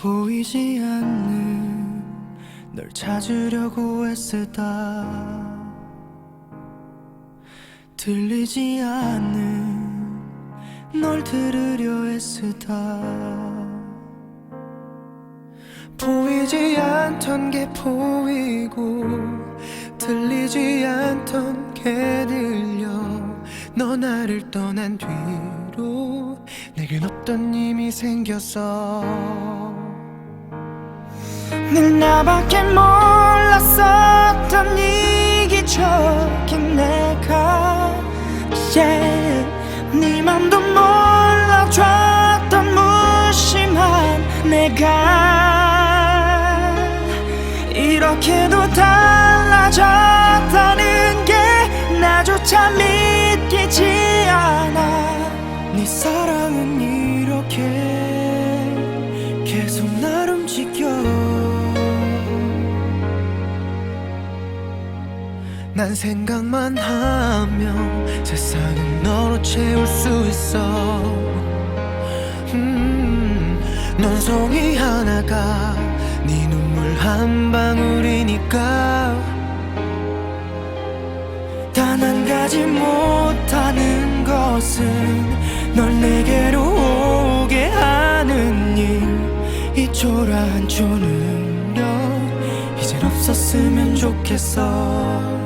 보이지 않는 널 찾으려고 애쓰다. 들리지 않는 널 들으려 애쓰다. 보이지 않던 게 보이고 들리지 않던 게 들려. 너 나를 떠난 뒤로 내겐 없던 힘이 생겼어 늘 나밖에 몰랐었던 이기적인 내가 yeah. 네 맘도 몰라줬던 무심한 내가 이렇게도 달라졌다는 게 나조차 믿기지 않아 네 사랑은 이렇게 계속 날 움직여 난 생각만 하면 세상을 너로 채울 수 있어. 음, 넌 송이 하나가 네 눈물 한 방울이니까. 단 한 가지 못하는 것은 널 내게로 오게 하는 일 이 초라한 초능력 이젠 없었으면 좋겠어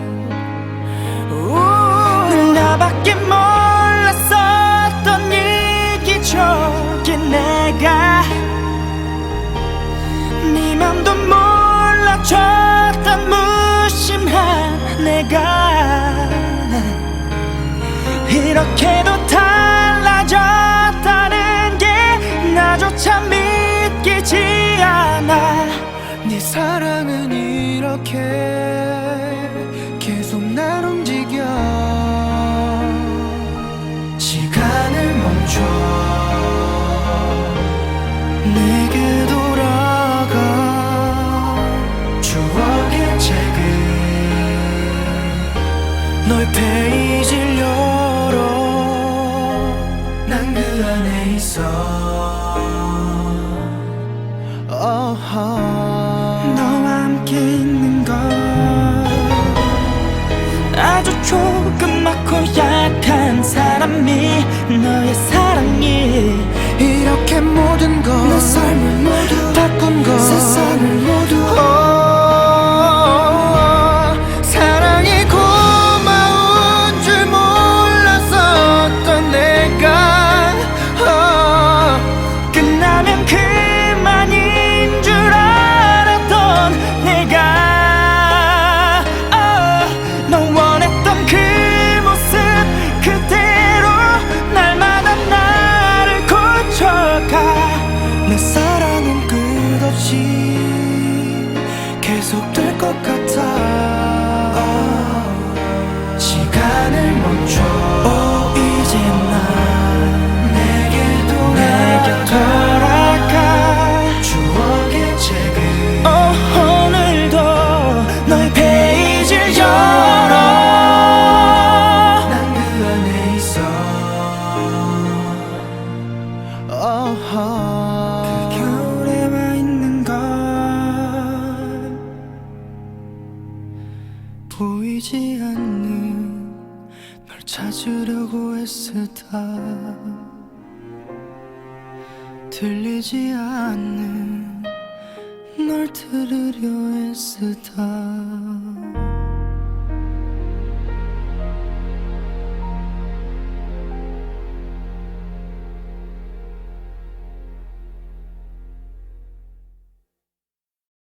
밖에 몰랐었던 이기적인 내가 네 맘도 몰라줬던 무심한 내가 이렇게도 달라졌다 시간을 멈춰 내게 돌아가 추억의 책을 너의 페이지를 열어 난 그 안에 있어 어허. 너와 함께 있는 것 아주 사람이 너의 사랑이 이렇게 모든 것내 삶을 모두 바꾼 것 세상을 계속될 것 같아. 시간을 멈춰. 오 이제 난 내게 돌아가. 추억의 책을 어, 오늘도 너의 페이지를 열어. 난 그 안에 있어. 그 널 찾으려고 애쓰다 들리지 않는 널 들으려 애쓰다